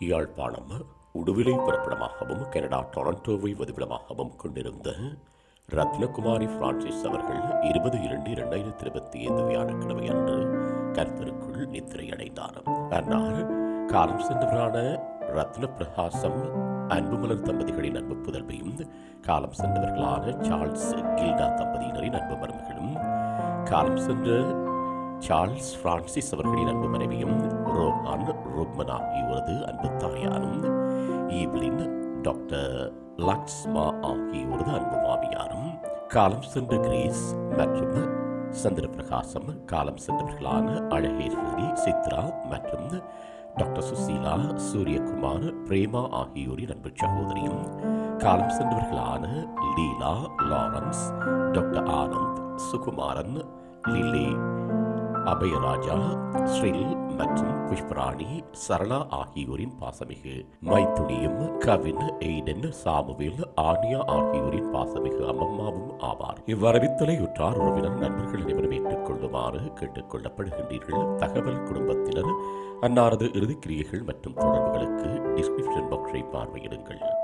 Yazhpanam உடுவிலை பிறப்பிடமாகவும் Canada டொரண்டோவை வதிவிடமாகவும் கொண்டிருந்த Rathnakumari Francis அவர்கள் இருபது இரண்டு இரண்டாயிரத்தி இருபத்தி ஐந்து வியாழக்கிழமை அன்று கருத்தருக்குள் நித்திரையடைந்தார். ஆனால் காலம் சென்றவரான ரத்ன பிரகாசம் அன்புமலர் தம்பதிகளின் அன்பு புதல்வியும் காலம் சென்றவர்களான சார்ல்ஸ் கில்டா தம்பதியினரின் அன்பு மருமகளும் காலம் சென்ற சார்ல்ஸ் பிரான்சிஸ் அவர்களின் அன்பு மனைவியும் ரோஹான் ருக்மனா இவரது அன்பு தாயாரும் ஈவ்லின் டாக்டர் லக்ஸ்மா ஆகியோரது அன்பு மாமியாரும் காலம் சென்ற கிரேஸ் மற்றும் சந்திரபிரகாசம் காலம் சென்றவர்களான அழகேஸ்வரி சித்ரா மற்றும் டாக்டர் சுசீலா சூரியகுமார் பிரேமா ஆகியோரின் அன்பு சகோதரியும் காலம் சென்றவர்களான Leela Lawrence doctor Anand Sukumaran Lily Abayaraja Cyril மற்றும் புஷ்பராணி சரளா ஆகியோரின் பாசமிகு. மைத்துனியும் கவின் எய்டன் சாமுவேல் ஆனியா ஆகியோரின் பாசமிகு அம்மம்மாவும் ஆவார். இவ்வரவித்தலை உற்றார் உறவினர் நண்பர்கள் அனைவரும் ஏற்றுக்கொள்ளுமாறு கேட்டுக்கொள்ளப்படுகின்றீர்கள். தகவல் குடும்பத்தினர் அன்னாரது இறுதிக்கிரியைகள் மற்றும் தொடர்புகளுக்கு டிஸ்கிரிப்ஷன் பாக்ஸை பார்வையிடுங்கள்.